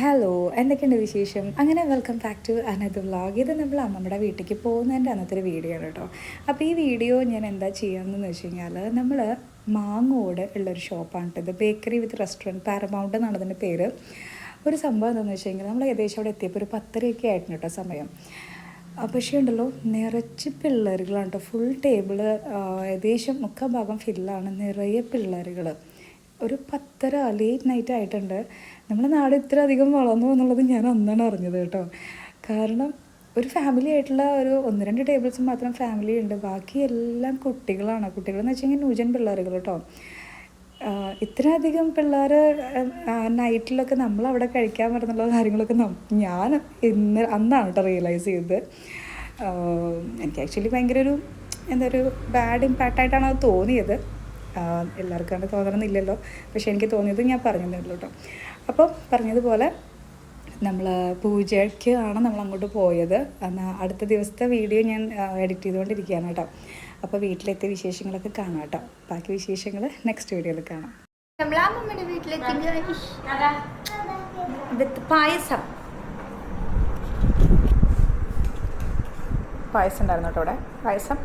Hello എന്തൊക്കെയുണ്ട് വിശേഷം? അങ്ങനെ welcome back to another vlog ഇത് നമ്മൾ അമ്മമ്മയുടെ വീട്ടിലേക്ക് പോകുന്നതിന്റെ അന്നത്തെ ഒരു വീഡിയോ ആണ് കേട്ടോ അപ്പോൾ ഈ വീഡിയോ ഞാൻ എന്താ ചെയ്യാമെന്ന് വെച്ച് കഴിഞ്ഞാൽ നമ്മൾ മാങ്ങോട് ഉള്ളൊരു ഷോപ്പാണ് ഇത് ബേക്കറി വിത്ത് റെസ്റ്റോറന്റ് പാരമൗണ്ട് എന്നാണ് അതിന്റെ പേര്. ഒരു സംഭവം എന്താണെന്ന് വെച്ച് കഴിഞ്ഞാൽ നമ്മൾ ഏകദേശം അവിടെ എത്തിയപ്പോൾ ഒരു പത്തരയൊക്കെ ആയിരുന്നു കേട്ടോ സമയം. പക്ഷേ ഉണ്ടല്ലോ നിറച്ച് പിള്ളേരുകളാണ് കേട്ടോ ഫുൾ ടേബിൾ ഏകദേശം മുക്കാൽ ഭാഗം ഫില്ലാണ് നിറയെ പിള്ളേരുകൾ ഒരു പത്തര ലേറ്റ് നൈറ്റ് ആയിട്ടുണ്ട്. നമ്മുടെ നാട് ഇത്ര അധികം വളർന്നു എന്നുള്ളത് ഞാൻ അന്നാണ് അറിഞ്ഞത് കേട്ടോ. കാരണം ഒരു ഫാമിലി ആയിട്ടുള്ള ഒരു ഒന്ന് രണ്ട് ടേബിൾസ് മാത്രം ഫാമിലി ഉണ്ട്. ബാക്കി എല്ലാം കുട്ടികളാണ്. കുട്ടികളെന്ന് വെച്ചാൽ കഴിഞ്ഞാൽ ന്യൂജൻ പിള്ളേരുകൾ കേട്ടോ. ഇത്ര ഇത്രയധികം പിള്ളേർ നൈറ്റിലൊക്കെ നമ്മൾ അവിടെ കഴിക്കാൻ പറ്റുന്നുള്ള കാര്യങ്ങളൊക്കെ ഞാൻ ഇന്ന് അന്നാണ് കേട്ടോ റിയലൈസ് ചെയ്തത്. എനിക്ക് ആക്ച്വലി ഭയങ്കര ഒരു എന്താ ഒരു ബാഡ് ഇമ്പാക്റ്റ് ആയിട്ടാണ് അത് തോന്നിയത്. എല്ലാവർക്കും അങ്ങനെ തോന്നണമെന്നില്ലല്ലോ. പക്ഷേ എനിക്ക് തോന്നിയത് ഞാൻ പറഞ്ഞതേ ഉള്ളൂ കേട്ടോ. അപ്പോൾ പറഞ്ഞതുപോലെ നമ്മൾ പൂജയ്ക്ക് ആണ് നമ്മൾ അങ്ങോട്ട് പോയത്. എന്നാൽ അടുത്ത ദിവസത്തെ വീഡിയോ ഞാൻ എഡിറ്റ് ചെയ്തുകൊണ്ടിരിക്കുകയാണ് കേട്ടോ. അപ്പോൾ വീട്ടിലെത്തിയ വിശേഷങ്ങളൊക്കെ കാണാം കേട്ടോ. ബാക്കി വിശേഷങ്ങൾ നെക്സ്റ്റ് വീഡിയോയിൽ കാണാം. വീട്ടിലെത്തി വിത്ത് പായസം. പായസം ഉണ്ടായിരുന്നു കേട്ടോ അവിടെ. പായസം.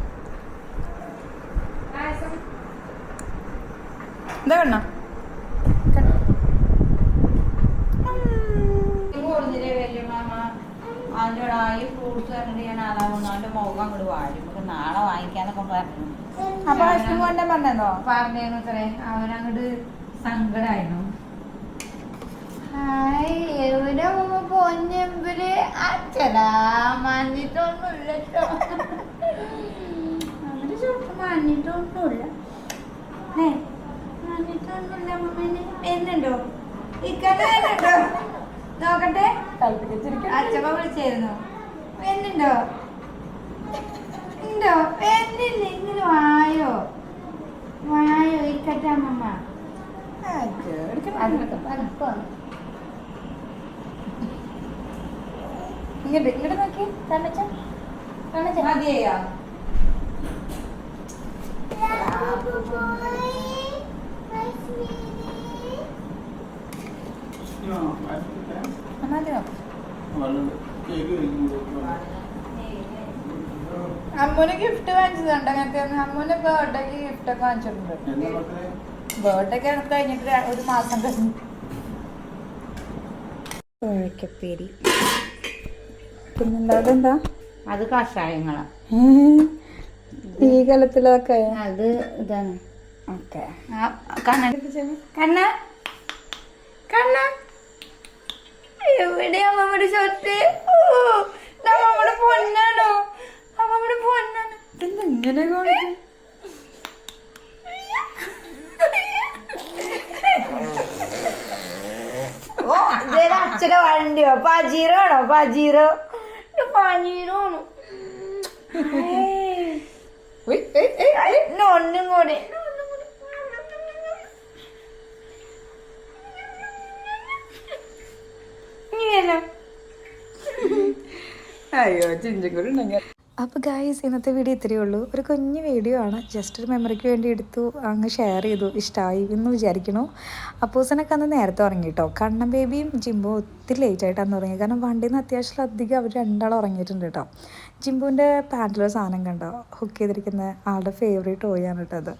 എന്താ കണ്ണ? കണ്ടിട്ട് ഞാൻ അതാവുന്നു അവന്റെ മുഖം അങ്ങോട്ട് വാഴും നമുക്ക് നാളെ വാങ്ങിക്കാന്നൊക്കെ പറഞ്ഞു. അപ്പൊ വിഷ്ണു കൊണ്ടേ പറഞ്ഞോ പറഞ്ഞേന്നു അത്രേ. അവനങ്ങോട്ട് സങ്കടായിരുന്നു ഹായ് എവിടെ പൊന്നമ്പൽ? അച്ഛനാ മഞ്ഞിട്ടൊന്നുമില്ല കേട്ടോ അവർ ചുട്ട് മഞ്ഞിട്ടൊന്നുമില്ല. ഏ മഞ്ഞിട്ടൊന്നുമില്ല മമ്മീന് വരുന്നുണ്ടോ ഇക്കണ്ട നോക്കട്ടെ. അച്ഛമ്മ വിളിച്ചായിരുന്നു. വരുന്നുണ്ടോ ഉണ്ടോ വരുന്നില്ല ഇങ്ങനെ വായോ? വായോ ഇരിക്കട്ടെ അമ്മമ്മ. ഇങ്ങോട്ട് ഇങ്ങോട്ട് നോക്കി. കണ്ണച്ച കണ്ണച്ച മതിയോ മതിയോ അമ്മൂന് ഗിഫ്റ്റ് വാങ്ങിച്ചതുണ്ട്. അങ്ങനത്തെ അമ്മൂന് ബർത്ത്ഡേക്ക് ഗിഫ്റ്റ് ഒക്കെ വാങ്ങിച്ചിട്ടുണ്ട്. ബർത്ത്ഡേക്ക് എനിക്ക് കഴിഞ്ഞിട്ട് ഒരു മാസം കഴിഞ്ഞു. കോഴക്കപ്പേരി പിന്നെന്താ? അതെന്താ? അത് കഷായങ്ങളാ. ഈ കാലത്തിലൊക്കെ? അത് ഇതാണ്. ഓക്കെ. കണ്ണ കണ്ണ കണ്ണ എവിടെയാ അമ്മമ്മയുടെ ഷർട്ട് ഓ അമ്മമ്മയുടെ പൊന്നാണോ? അമ്മമ്മയുടെ പൊന്നാണ്. ഇങ്ങനെ ഓ ഇതൊരു അച്ഛനെ വണ്ടിയോ പജീറോ ആണോ? പജീറോ. പനീറോ ആണോ. ഒന്നും കൂടി. അയ്യോ ചിഞ്ചും കൂടി ഉണ്ടെങ്കിൽ. അപ്പോൾ ഗായ്സ് ഇന്നത്തെ വീഡിയോ ഇത്രയേ ഉള്ളൂ. ഒരു കുഞ്ഞു വീഡിയോ ആണ്. ജസ്റ്റ് ഒരു മെമ്മറിക്ക് വേണ്ടി എടുത്തു അങ്ങ് ഷെയർ ചെയ്തു. ഇഷ്ടമായി എന്ന് വിചാരിക്കണു അപ്പൂസനൊക്കെ അന്ന് നേരത്തെ ഉറങ്ങി കേട്ടോ കണ്ണൻ ബേബിയും ജിംബോ ഒത്തിരി ലേറ്റ് ആയിട്ടാണ് ഉറങ്ങി കാരണം വണ്ടിയിൽ നിന്ന് അത്യാവശ്യം അധികം അവർ രണ്ടാളും ഉറങ്ങിയിട്ടുണ്ട് കേട്ടോ ജിംബുവിന്റെ പാന്റിലൊരു സാധനം കണ്ടോ? ഹുക്ക് ചെയ്തിരിക്കുന്ന ആളുടെ ഫേവറേറ്റ് ടോയാണ് കേട്ടോ അത്.